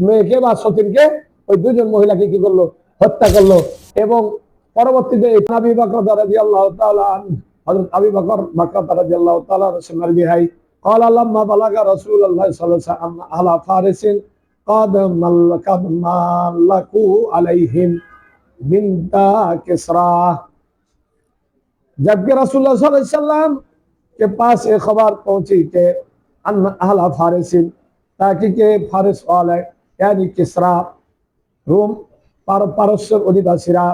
মেয়েকে বা সতীনকে ওই দুজন মহিলাকে কি করল হত্যা করল এবং পরবর্তীতে আবি বকর রাজি আল্লাহ হজরত আবি বকর মাক্কাত রাজি আল্লাহ তালা রসমার বিহাই قال لما بلغ رسول الله صلى الله عليه وسلم على فارس قد قد ملكوا عليهم من كسرى جبکہ رسول اللہ صلی اللہ علیہ وسلم کے پاس ایک خبر پہنچی کہ ان اہل فارس تاکہ کہ فارس والے يعني كسرى روم পারস্যের অধিবাসীরা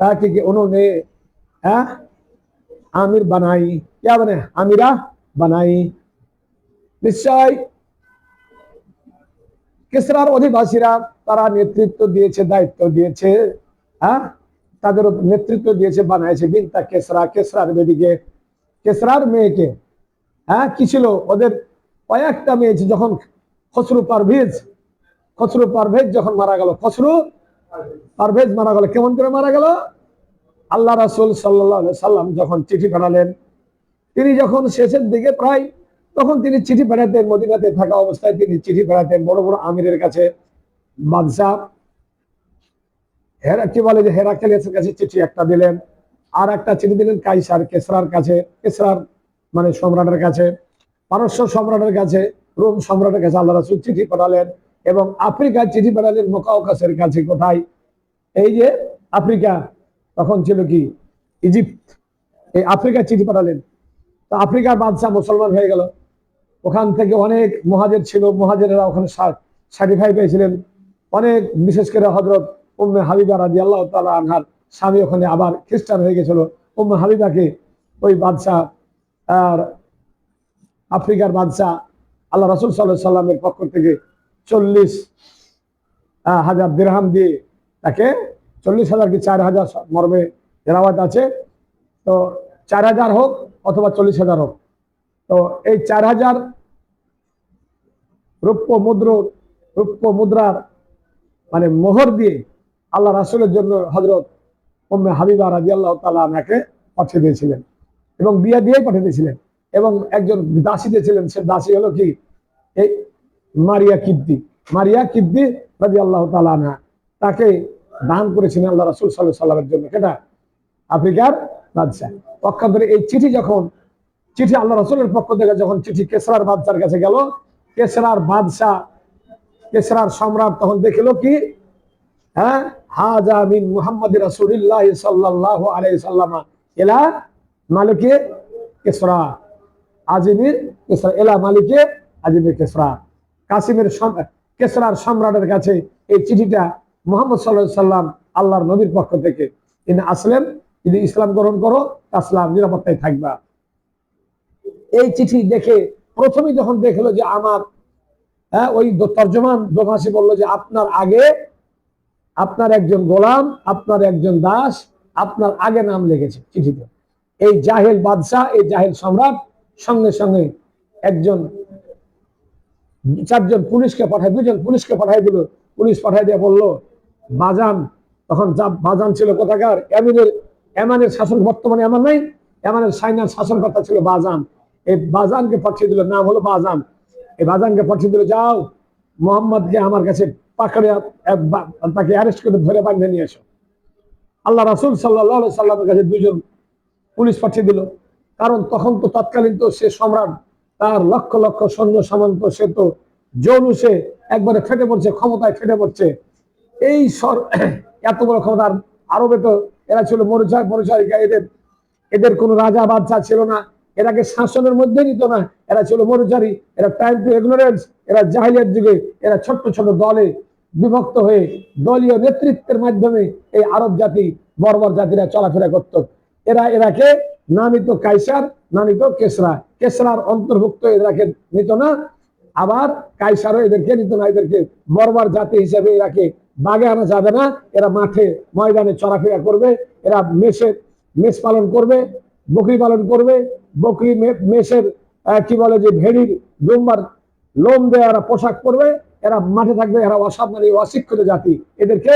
তাকে কি হ্যাঁ আমির বানাই কে মানে আমিরা বানাই নিশ্চয় কিসরার অধিবাসীরা তারা নেতৃত্ব দিয়েছে দায়িত্ব দিয়েছে হ্যাঁ তাদের নেতৃত্ব দিয়েছে বানাইছে বিনতা কেসরা কেসরার মেয়েদিকে কেসরার মেয়েকে হ্যাঁ কি ছিল ওদের কয়েকটা মেয়ে যখন খসরু পারভেজ খসরু পারভেজ যখন মারা গেল, খসরু পারভেজ মারা গেল, কেমন করে মারা গেল? আল্লাহ রাসুল সাল্লাহ সাল্লাম যখন চিঠি পাঠালেন, তিনি যখন শেষের দিকে প্রায় তখন তিনি চিঠি পাঠাতেন, মদিনাতে থাকা অবস্থায় তিনি চিঠি পাঠাতেন, বড় বড় আমিরের কাছে, বাদশাহ হেরা কি বলে যে হেরাকেলের কাছে চিঠি একটা দিলেন, আর একটা চিঠি দিলেন কাইসার কেসরার কাছে, কেসরার মানে সম্রাটের কাছে, পারস্য সম্রাটের কাছে রোম সম্রাটের কাছে আল্লাহ রাসুল চিঠি পাঠালেন এবং আফ্রিকার চিঠি পাঠালেন মোকাউকাসের কাছে। কোথায়? এই যে আফ্রিকা, তখন ছিল কি? ইজিপ্ট এই আফ্রিকার চিঠি পাঠালেন। তো আফ্রিকার বাদশাহ মুসলমান হয়ে গেল। ওখান থেকে অনেক মহাজের ছিল মহাজেরা ওখানে সার্টিফাই পেয়েছিলেন। অনেক, বিশেষ করে হজরত উম্মে হাবিবা রাজি আল্লাহ তালা আনহার স্বামী ওখানে আবার খ্রিস্টান হয়ে গেছিল। উম্মে হাবিবাকে ওই বাদশাহ আর আফ্রিকার বাদশাহ আল্লাহ রসুল সাল্লাহ সাল্লামের পক্ষ থেকে চল্লিশ হাজার দিরহাম দিয়ে তাকে চল্লিশ হাজার কি চার হাজার মর্মে এরাওয়াত আছে। তো চার হাজার হোক অথবা চল্লিশ হাজার হোক। তো এই চার হাজার রৌপ্য মুদ্র রৌপ্য মুদ্রার মানে মোহর দিয়ে আল্লাহ রাসুলের জন্য হজরত হাবিবা রাজি আল্লাহ তালা আমাকে পাঠিয়ে দিয়েছিলেন এবং বিয়ে দিয়েই পাঠিয়ে দিয়েছিলেন। এবং একজন দাসী দিয়েছিলেন সে দাসী হলো কি? এই মারিয়া কিদ্দি। মারিয়া কিদ্দি রাজি আল্লাহ তালা তাকে দান করেছিলেন আল্লাহ রাসুল সাল্লাহ সাল্লামের জন্য। কেটা? আফ্রিকার বাদশাহ। পক্ষান্তরে এই চিঠি যখন, চিঠি আল্লাহ রসুলের পক্ষ থেকে যখন চিঠি কেসরার বাদশার কাছে গেল, কেসরার বাদশাহ, কেসরার সম্রাট তখন দেখিল কি? হ্যাঁ? হাজা মিন মুহাম্মদ রাসূলুল্লাহ সাল্লাল্লাহু আলাইহি সাল্লাম ইলা মালিকে কেসরা। আজিমির কেসরা, এলা মালিকে আজিমির কেসরা। কাসিমের কেসরার সম্রাটের কাছে এই চিঠিটা মোহাম্মদ সাল্লাহ সাল্লাম আল্লাহর নবীর পক্ষ থেকে। তিনি আসলেন যদি ইসলাম গ্রহণ করো আসলাম নিরাপত্তায় থাকবা। এই চিঠি দেখে প্রথমেই যখন দেখল যে আমার হ্যাঁ ওই তর্জমান দোভাষী বলল যে আপনার আগে আপনার একজন গোলাম, আপনার একজন দাস, আপনার আগে নাম লেগেছে চিঠিতে। এই জাহেল বাদশাহ, এই জাহেল সম্রাট সঙ্গে সঙ্গে একজন, চারজন পুলিশকে পাঠায়, দুজন পুলিশকে পাঠাই দিল। পুলিশ পাঠাই দিয়ে বলল, বাজান, তখন যা, বাজান ছিল কোথাকার? এমিনের এমানের শাসন বর্তমানে এমন নাই। এমানের সাইনার শাসনকর্তা ছিল বাজান। এই বাজানকে পাঠিয়ে দিল, নাম হলো বাজান। এই বাজানকে পাঠিয়ে দিল, যাও, মোহাম্মদকে আমার কাছে পাকড়ে তাকে অ্যারেস্ট করে ধরে বাঁধে নিয়ে এসো। আল্লাহ রাসুল সাল্লাহ সাল্লামের কাছে দুজন পুলিশ পাঠিয়ে দিল। কারণ তখন তো তৎকালীন তো সে সম্রাট, তার লক্ষ লক্ষ সৈন্য সামন্ত, সে তো জৌলুসে একবারে ফেটে পড়ছে, ক্ষমতায় ফেটে পড়ছে। এই সর এত বড় ক্ষমতা আর আরবে তো এরা ছিল মরুচার মরুচারিকা, এদের এদের কোনো রাজা বাদশা ছিল না। এরাকে শাসনের মধ্যে নিত না। এরা ছিল মরুচারী, এরা টাইম টু ইগনোরেন্স, এরা জাহিলিয়ার যুগে এরা ছোট্ট ছোট দলে বিভক্ত হয়ে দলীয় নেতৃত্বের মাধ্যমে এই আরব জাতি, বর্বর জাতিরা চলাফেরা করত। এরা এরাকে নামিত কাইসার নামিত কেসরা। কেসরার অন্তর্ভুক্ত এরাকে নিত না। আবার কাইসারও এদেরকে নিত না। এদেরকে বর্বর জাতি হিসেবে এরাকে বাগে আনা যাবে না। এরা মাঠে ময়দানে চলাফেরা করবে। এরা মেষের মেষ পালন করবে, বকরি পালন করবে। বকরি মেষের কি বলে যে ভেড়ির দুম্বার লোম দিয়ে এরা পোশাক পরবে। এরা মাঠে থাকবে। এরা অসাবধানী অশিক্ষিত জাতি। এদেরকে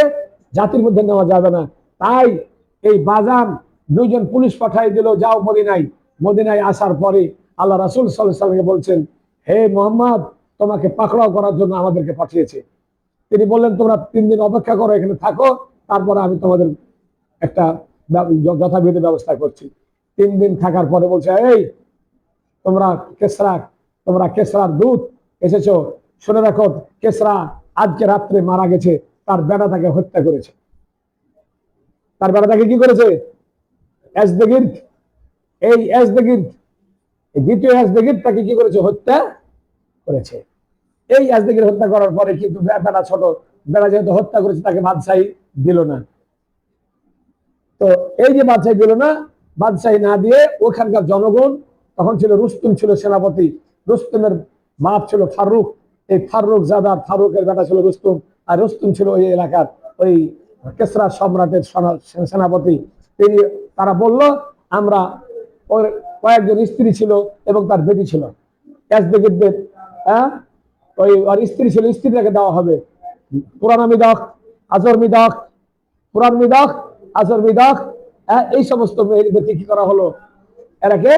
জাতির মধ্যে নেওয়া যাবে না। তাই এই বাজান দুইজন পুলিশ পাঠাই দিল, যাও মদিনায়। মদিনায় আসার পরে আল্লাহ রাসুল সাল্লাহ সাল্লামকে বলছেন, হে মোহাম্মদ, তোমাকে পাকড়াও করার জন্য আমাদেরকে পাঠিয়েছে। তিনি বললেন, তোমরা তিন দিন অপেক্ষা করো, এখানে থাকো, তারপরে আমি তোমাদের একটা যথাবিধি ব্যবস্থা করছি। তিন দিন থাকার পরে বলছে, এই, তোমরা কেসরা, তোমরা কেসরার দূত এসেছ। শুনে রাখো, কেসরা আজকে রাত্রে মারা গেছে, তার বেটা তাকে হত্যা করেছে। তার বেটা তাকে কি করেছে? এসদেগির এই এসদেগির দ্বিতীয় এসদেগির তাকে কি করেছে? হত্যা করেছে। এই এসদেগির হত্যা করার পরে কিন্তু বে- বেটা ছোট। বেটা যেহেতু হত্যা করেছে, তাকে বাদশাহী দিল না। তো এই যে বাদশাহী দিল না, বাদশাহী না দিয়ে ওখানকার জনগণ তখন ছিল রুস্তুম ছিল সেনাপতি। রুস্তুমের বাপ ছিল ফারুক। এই ফারুক জাদা, ফারুকের বেটা ছিল রুস্তুম। আর রুস্তুম ছিল ওই এলাকার ওই কেসরা সম্রাটের সেনা- সেনাপতি। তিনি, তারা বলল, আমরা ওর কয়েকজন স্ত্রী ছিল এবং তার বেটি ছিল। হ্যাঁ? ওই স্ত্রী ছিল, স্ত্রীটাকে দেওয়া হবে। পুরানা মিদক আজর মিদক পুরান মিদক আজর মিদক হ্যাঁ? এই সমস্ত ব্যক্তি কি করা হলো? এরাকে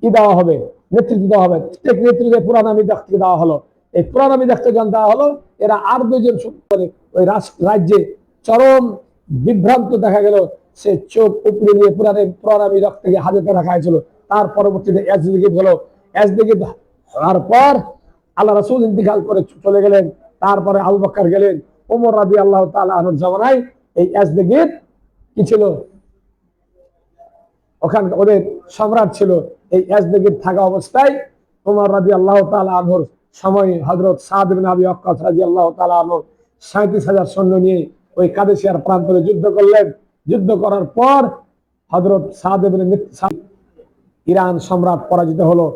কি দেওয়া হবে? নেতৃত্ব দেওয়া হবে। প্রত্যেক নেতৃত্বে পুরানা মিদক থেকে দেওয়া হলো। এই পুরানা মিদক থেকে যখন দেওয়া হলো, এরা আর দুজন করে ওই রাজ্যে চরম বিভ্রান্ত দেখা গেল। সে চোখ উপরে নিয়ে পুরানে মিদক থেকে হাজতে রাখা হয়েছিল। তার পরবর্তীতে এজদিগিত হলো। এজদিগিত হওয়ার পর আল্লাহ রাসূল ইন্তিকাল করে চলে গেলেন। তারপরে আবু বকর গেলেন। ওমর রাদি আল্লাহ আনহুর জামানায় এই এজদিগিত কি ছিল? ওখানে ওদের সম্রাট ছিল। এই এজদিগির থাকা অবস্থায় ওমর রাদি আল্লাহ আনহুর সময় হযরত সাদ বিন আবি ওয়াক্কাস রাদিয়াল্লাহু তাআলা আনহু 37 সৈন্য নিয়ে ওই কাদেশিয়ার প্রান্তরে যুদ্ধ করলেন। যুদ্ধ করার পর হজরত সাদ ইরান সম্রাট পরাজিত হলো।